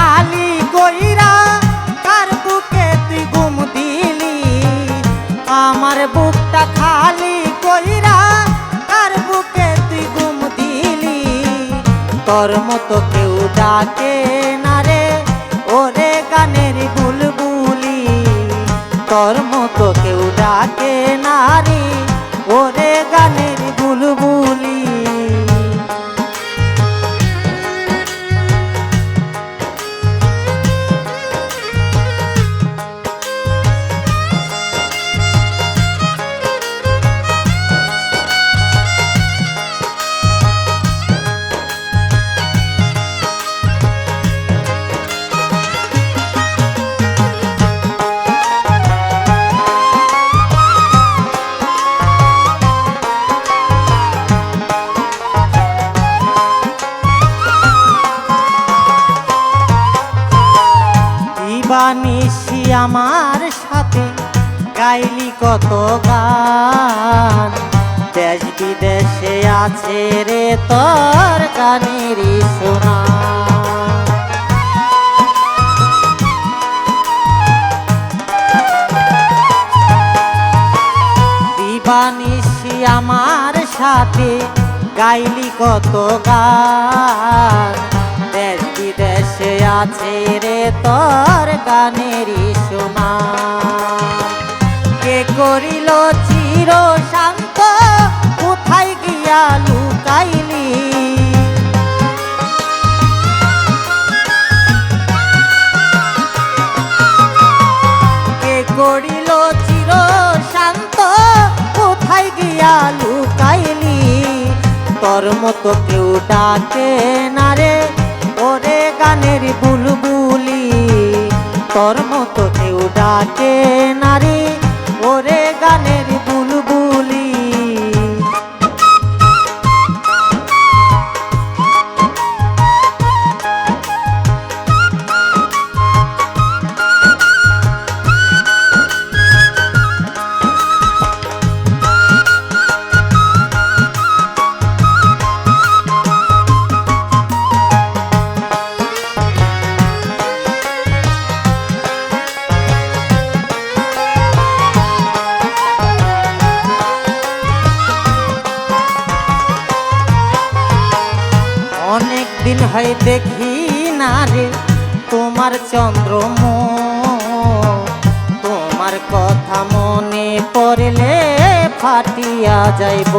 খালি কইরা কার বুকে তুই গুম আমার বুকটা খালি কইরা কার বুকে তুই গুম দিলি। তোর মতো কেউ ডাকে না রে, ওরে গানের বুলবুলি। তোর মতো কেউ ডাকে না ওরে গানের বুলবুলি। দিবানিসি আমার সাথে, গাইলি কত গান। দেশ বিদেশে আছে রে তোর গানেরই শোনা দিবানিসি আমার সাথে, গাইলি কত গান। দেশ বিদেশে আছে রে তোর গানেরই শোনা কে করিল চির শান্ত, কোথায় গিয়া লুকাইলি? কে করিল চির শান্ত, কোথায় গিয়া লুকাইলি? তোর মতো কেউ ডাকে না রে ওরে গানের বুলবুলি তোর মতো কেউ ডাকে না হয় দেখি না রে, তোমার চন্দ্রম তোমার কথা মনে পড়লে ফাটিয়া যাইব।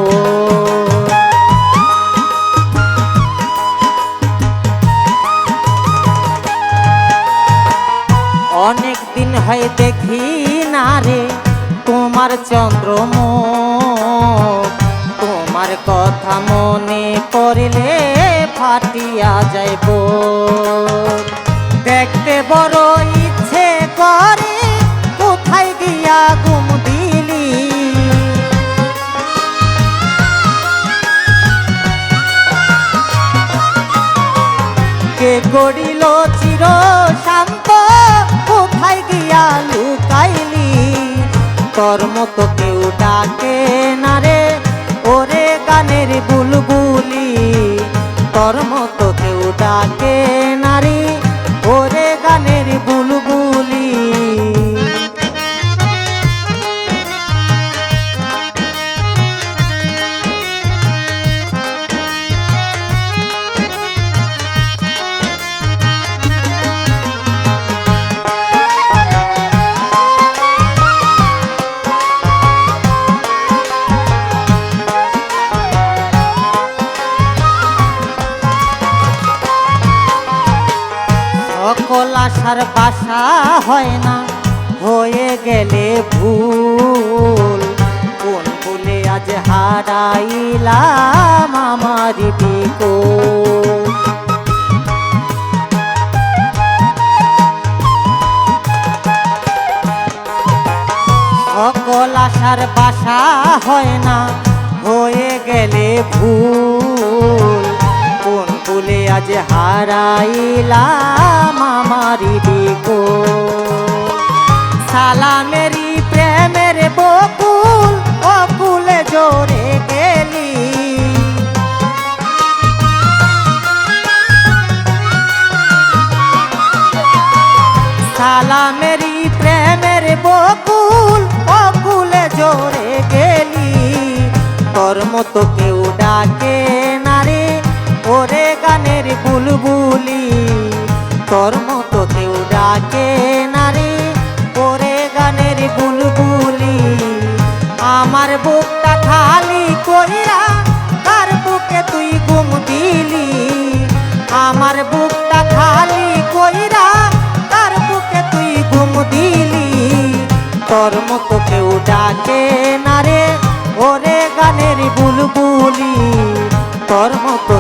অনেক দিন হয় দেখি না রে, তোমার চন্দ্রম তোমার কথা মনে পড়লে ফাটিয়া যাইব। দেখতে বড় ইচ্ছে করে, কোথায় গিয়া গুম দিলি? কে গড়িল চির শান্ত, কোথায় গিয়া লুকাইলি? তোর মতো কেউ ডাকে না রে সকল আশার বাসা হয় না। হয়ে গেলে ভুল। কোন ভুলে আজ হারাইলাম আমার বিকুল। সকল আশার বাসা হয় না। হয়ে গেলে ভুল। যাইলাম আমারি দিকো সালামেরি প্রেমের বকুল অকুল জোরে গেলি। সালামেরি প্রেমের বকুল অকুল জোরে গেলি। তোর মতো কেউ ডাকে বুলবুলি, তোর মতো কেউ ডাকে না রে। ওরে গানের বুলবুলি, আমার বুকটা খালি কইরা তার বুকে তুই গুম দিলি। আমার বুকটা খালি কইরা তার বুকে তুই গুম দিলি। তোর মতো কেউ ডাকে না রে, ওরে গানের বুলবুলি, তোর মতো